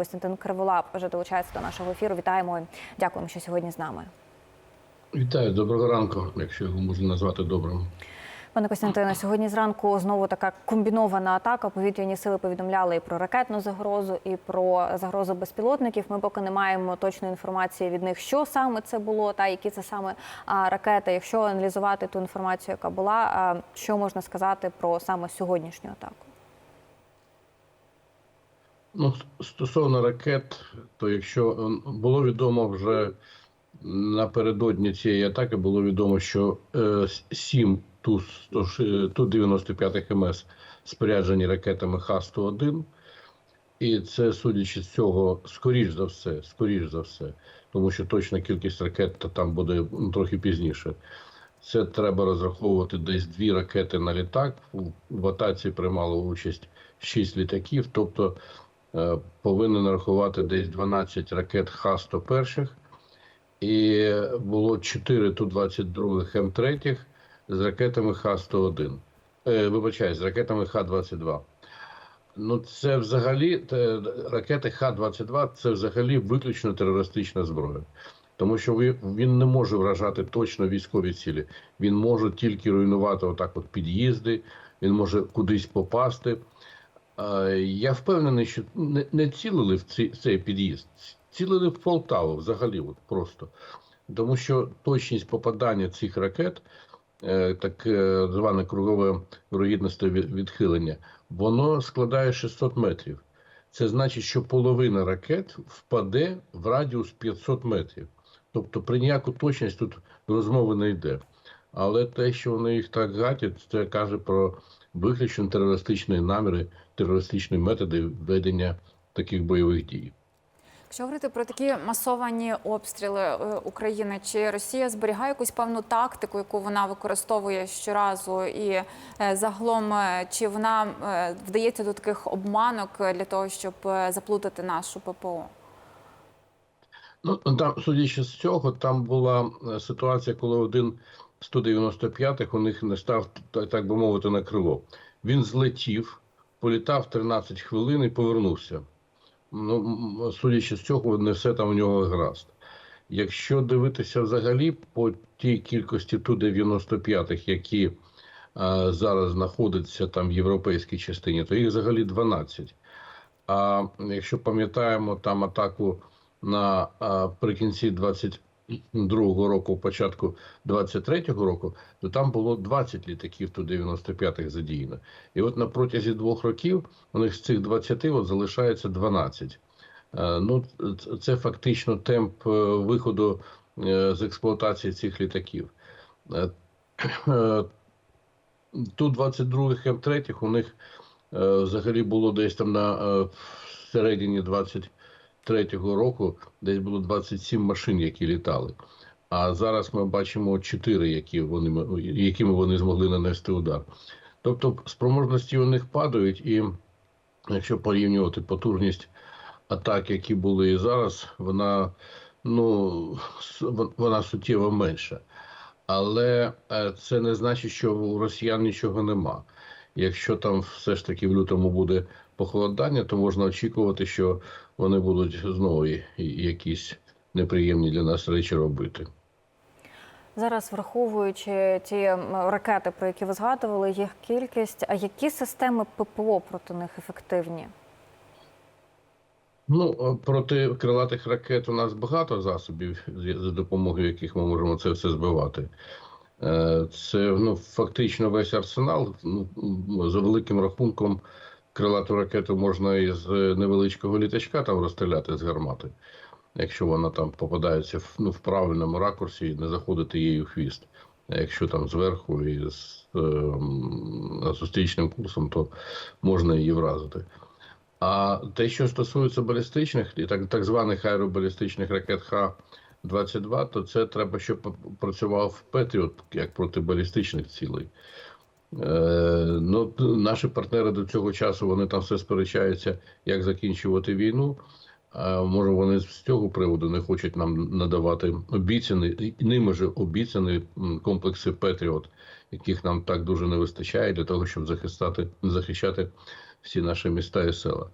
Костянтин Криволап вже долучається до нашого ефіру. Вітаємо дякуємо, що сьогодні з нами. Вітаю, доброго ранку, якщо його можна назвати добрим. Пане Костянтине, сьогодні зранку знову така комбінована атака. Повітряні сили повідомляли і про ракетну загрозу, і про загрозу безпілотників. Ми поки не маємо точної інформації від них, що саме це було, та які це саме ракети. Якщо аналізувати ту інформацію, яка була, а, що можна сказати про саме сьогоднішню атаку? Ну, стосовно ракет, то якщо е, було відомо вже напередодні цієї атаки, було відомо, що е, сім Ту-95 МС споряджені ракетами Х-101. І це, судячи з цього, скоріш за все, скоріш за все, тому що точна кількість ракет там буде ну, трохи пізніше. Це треба розраховувати десь дві ракети на літак. В атаці приймало участь шість літаків, тобто повинен рахувати десь 12 ракет Х-101. І було 4 Ту-22 М3 з ракетами Х-101. Е, вибачаю, з ракетами Х-22. Ну, це взагалі ракети Х-22 це взагалі виключно терористична зброя. Тому що він не може вражати точно військові цілі. Він може тільки руйнувати отак от під'їзди, він може кудись попасти. Я впевнений, що не, цілили в цей, цей під'їзд, цілили в Полтаву взагалі, от просто. Тому що точність попадання цих ракет, е, так е, зване кругове вирогідності від- відхилення, воно складає 600 метрів. Це значить, що половина ракет впаде в радіус 500 метрів. Тобто при ніяку точність тут розмови не йде. Але те, що вони їх так гатять, це каже про виключно терористичні наміри, терористичні методи ведення таких бойових дій. Якщо говорити про такі масовані обстріли е, України, чи Росія зберігає якусь певну тактику, яку вона використовує щоразу, і е, загалом е, чи вона вдається до таких обманок для того, щоб заплутати нашу ППО? Ну там, судячи з цього, там була ситуація, коли один 195-х у них не став так би мовити на крило. Він злетів, політав 13 хвилин і повернувся. Ну, судячи з цього, не все там у нього гаразд. Якщо дивитися взагалі по тій кількості Ту-95-х, які е, зараз знаходяться там в європейській частині, то їх взагалі 12. А якщо пам'ятаємо там атаку на а, прикінці 22-го року, початку 23-го року, то там було 20 літаків Ту-95 задіяно. І от на протязі двох років у них з цих 20 от залишається 12. Е, Ну, це фактично темп е, виходу е, з експлуатації цих літаків. Е, Ту-22 М3 у них взагалі було десь там на середині 23-го року, десь було 27 машин, які літали. А зараз ми бачимо 4, які вони, якими вони змогли нанести удар. Тобто спроможності у них падають, і якщо порівнювати потужність атак, які були і зараз, вона, ну, вона суттєво менша. Але е, це не значить, що у росіян нічого нема. Якщо там все ж таки в лютому буде похолодання, то можна очікувати, що вони будуть знову якісь неприємні для нас речі робити. Зараз враховуючи ті ракети, про які ви згадували, їх кількість. А які системи ППО проти них ефективні? Ну, е, проти крилатих ракет у нас багато засобів, за допомогою яких ми можемо це все збивати. Е, Це ну, фактично весь арсенал. Ну, за великим рахунком, крилату ракету можна із невеличкого літачка там розстріляти з гармати, якщо вона там попадається в, ну, в правильному ракурсі і не заходити її в хвіст. А якщо там зверху і з е, зустрічним курсом, то можна її вразити. А те, що стосується балістичних і так, так званих аеробалістичних ракет Х-22, то це треба, щоб працював Петріот як проти балістичних цілей. Е, ну, наші партнери до цього часу вони там все сперечаються, як закінчувати війну. А може, вони з цього приводу не хочуть нам надавати обіцяні, ними же обіцяні комплекси Петріот, яких нам так дуже не вистачає для того, щоб захистати, захищати всі наші міста і села.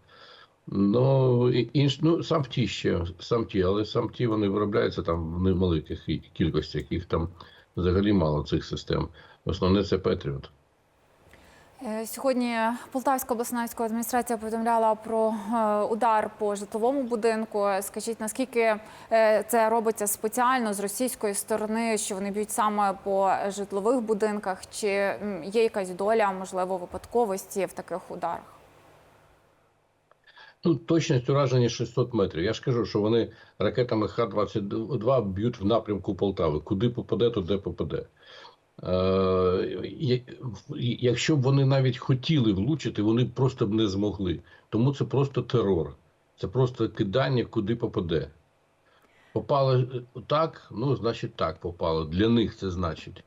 Ну, інш, ну, сам ті ще, сам ті, але сам ті вони виробляються там в невеликих кі- кількостях, їх там взагалі мало цих систем. Основне це Петріот. Е, Сьогодні Полтавська обласна адміністрація повідомляла про е, удар по житловому будинку. Скажіть, наскільки е, це робиться спеціально з російської сторони, що вони б'ють саме по житлових будинках? Чи є якась доля, можливо, випадковості в таких ударах? Ну, точність ураження 600 метрів. Я ж кажу, що вони ракетами Х-22 б'ють в напрямку Полтави. Куди попаде, туди попаде. Е, якщо б вони навіть хотіли влучити, вони просто б не змогли. Тому це просто терор. Це просто кидання, куди попаде. Попало е, так, ну, значить так попало. Для них це значить.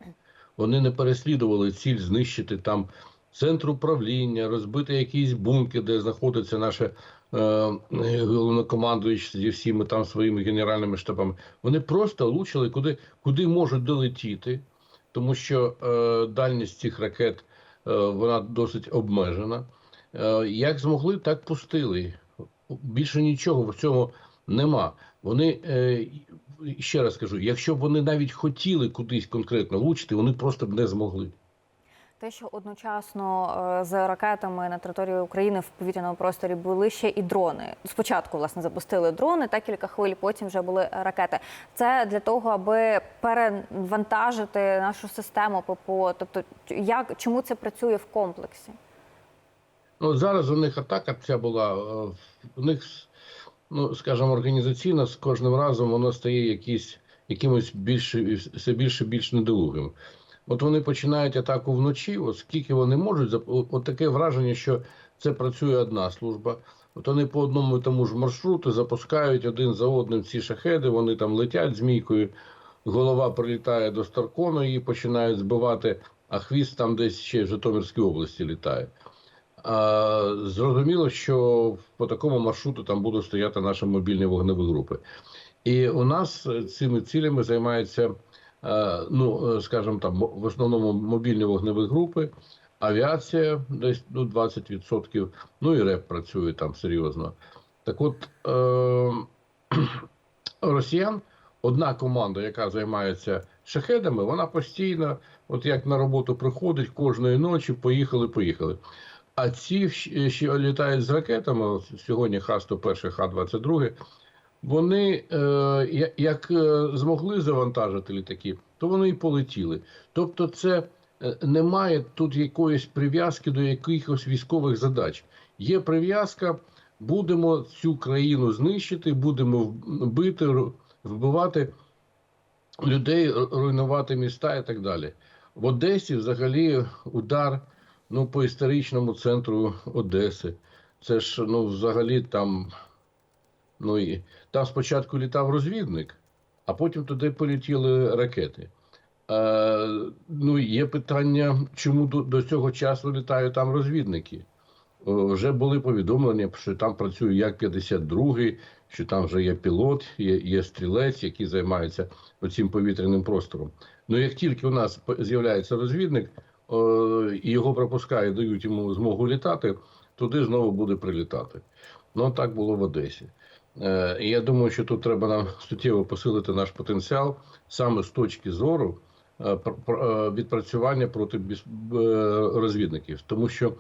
Вони не переслідували ціль знищити там центр управління, розбити якийсь бункер, де знаходиться наше е, зі всіми там своїми генеральними штабами. Вони просто влучили куди, куди можуть долетіти, тому що е, дальність цих ракет е, вона досить обмежена. Е, як змогли, так пустили. Більше нічого в цьому нема. Вони е, ще раз кажу, якщо б вони навіть хотіли кудись конкретно влучити, вони просто б не змогли. Те, що одночасно е, з ракетами на території України в повітряному просторі були ще і дрони. Спочатку власне запустили дрони, та кілька хвиль, потім вже були ракети. Це для того, аби перевантажити нашу систему ППО. Тобто, як чому це працює в комплексі? Ну, зараз у них атака ця була. е, У них, ну, скажімо, організаційно з кожним разом воно стає якісь, якимось більше, все більше більш недолугим. От вони починають атаку вночі, от скільки вони можуть, от таке враження, що це працює одна служба. От вони по одному і тому ж маршруту запускають один за одним ці шахеди, вони там летять змійкою, голова прилітає до Старкону, її починають збивати, а хвіст там десь ще в Житомирській області літає. А, зрозуміло, що по такому маршруту там будуть стояти наші мобільні вогневі групи. І у нас е, цими цілями займаються, е, ну, е, скажімо там, в основному мобільні вогневі групи, авіація десь ну, 20%, ну і РЕП працює там серйозно. Так от, е, росіян одна команда, яка займається шахедами, вона постійно, от як на роботу приходить кожної ночі, поїхали, поїхали. А ці, що літають з ракетами, сьогодні Х-101, Х-22, вони е, як е, змогли завантажити літаки, то вони і полетіли. Тобто, це е, немає тут якоїсь прив'язки до якихось військових задач. Є прив'язка, будемо цю країну знищити, будемо бити, вбивати людей, руйнувати міста і так далі. В Одесі взагалі удар ну, по історичному центру Одеси. Це ж ну, взагалі там. Ну і там спочатку літав розвідник, а потім туди полетіли ракети. Е, ну, є питання, чому до, до цього часу літають там розвідники. Вже були повідомлення, що там працює як 52-й, що там вже є пілот, є, є стрілець, який займається цим повітряним простором. Ну як тільки у нас з'являється розвідник, і його пропускають, дають йому змогу літати, туди знову буде прилітати. Ну так було в Одесі. Е, і я думаю, що тут треба нам суттєво посилити наш потенціал саме з точки зору е, е, відпрацювання проти розвідників. Тому що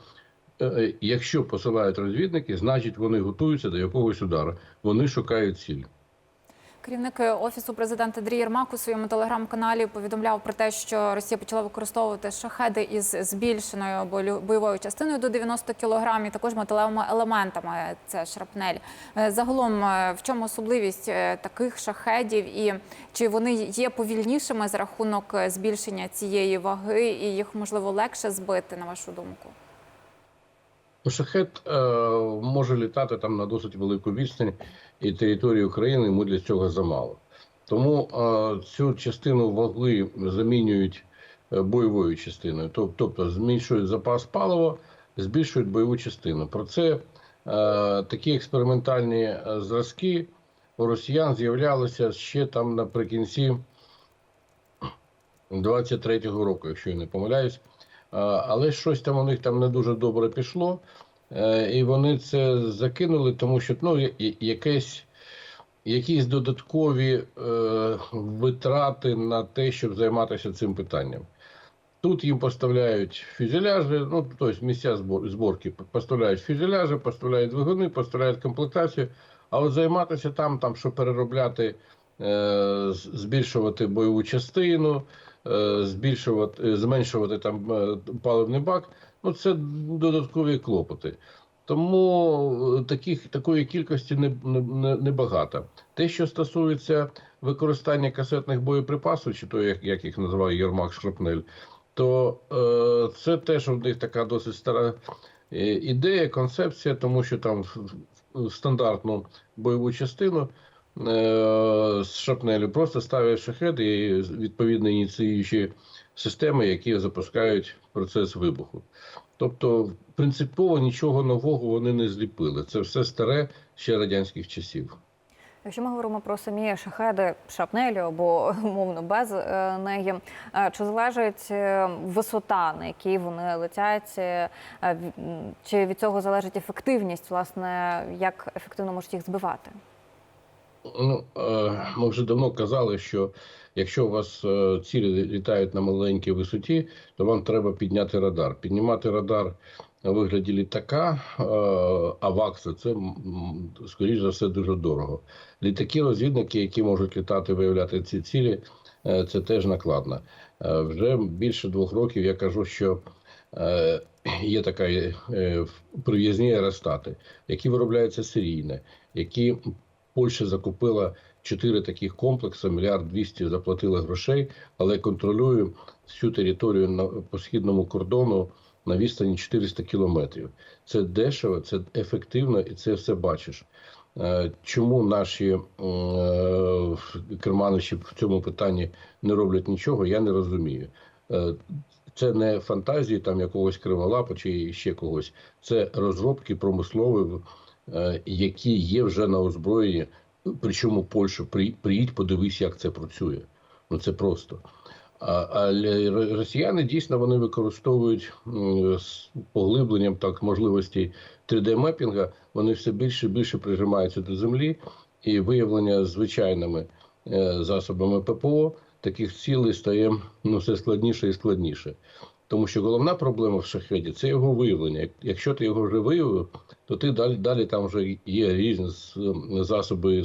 якщо посилають розвідники, значить вони готуються до якогось удару. Вони шукають ціль. Керівник офісу президента Андрій Єрмак у своєму телеграм-каналі повідомляв про те, що Росія почала використовувати шахеди із збільшеною бойовою частиною до 90 кг, і також металевими елементами. Це шрапнель. Е, Загалом, е, в чому особливість е, таких шахедів, і чи вони є повільнішими за рахунок збільшення цієї ваги, і їх можливо легше збити, на вашу думку? Шахет е, може літати там на досить велику відстань, і території України йому для цього замало. Тому е, цю частину ваги замінюють е, бойовою частиною, Тоб- тобто зменшують запас палива, збільшують бойову частину. Про це е, такі експериментальні е, зразки у росіян з'являлися ще там наприкінці 23-го року, якщо я не помиляюсь. Але щось там у них там не дуже добре пішло. Е, І вони це закинули, тому що ну, якесь, якісь додаткові е, витрати на те, щоб займатися цим питанням. Тут їм поставляють фюзеляжі, ну, тобто місця збор, зборки поставляють фюзеляжі, поставляють двигуни, поставляють комплектацію. А от займатися там, там що переробляти, е, збільшувати бойову частину, збільшувати, е, зменшувати там е, паливний бак, ну це додаткові клопоти. Тому е, таких, такої кількості не, не, не. Те, що стосується використання касетних боєприпасів, чи то як, як їх називає Єрмак Шрапнель, то е, це теж в них така досить стара е, ідея, концепція, тому що там в- стандартну бойову частину е, з шрапнелю просто ставлять шахеди і відповідно ініціюючі системи, які запускають процес вибуху. Тобто, принципово нічого нового вони не зліпили. Це все старе ще радянських часів. Якщо ми говоримо про самі шахеди шрапнелю або умовно без е, неї, е, чи залежить е, висота, на якій вони летять, е, чи від цього залежить ефективність, власне, як ефективно можуть їх збивати? Ну, е, ми вже давно казали, що якщо у вас е, цілі літають на маленькій висоті, то вам треба підняти радар. Піднімати радар у вигляді літака, е, а вакса це, скоріш за все, дуже дорого. Літаки-розвідники, які можуть літати, виявляти ці цілі, це теж накладно. Вже більше двох років я кажу, що є така прив'язні аеростати, які виробляються серійно, які Польща закупила чотири таких комплекси, мільярд двісті заплатила грошей, але контролює всю територію на по східному кордону на відстані 400 кілометрів. Це дешево, це ефективно, і це все бачиш. Е, Чому наші е, керманичі в цьому питанні не роблять нічого, я не розумію. Е, Це не фантазії там якогось криволапа чи ще когось. Це розробки промислові, які є вже на озброєнні. Причому Польща, приїдь, подивись, як це працює. Ну це просто. Але росіяни дійсно вони використовують з поглибленням так можливості 3D-мепінга. Вони все більше і більше прижимаються до землі, і виявлення звичайними е, засобами ППО таких цілей стає ну, все складніше і складніше. Тому що головна проблема в шахеді це його виявлення. Якщо ти його вже виявив, то ти далі, далі там вже є різні засоби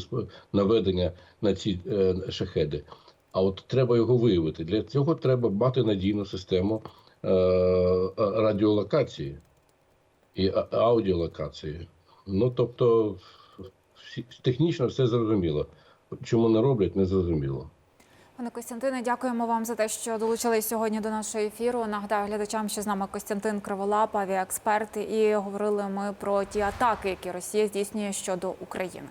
наведення на ці е, шахеди. А от треба його виявити. Для цього треба мати надійну систему е, радіолокації і аудіолокації. Ну тобто, технічно все зрозуміло. Чому не роблять, не зрозуміло. Пане Костянтине, дякуємо вам за те, що долучились сьогодні до нашого ефіру. Нагадаю глядачам, що з нами Костянтин Криволап, авіаексперт, і говорили ми про ті атаки, які Росія здійснює щодо України.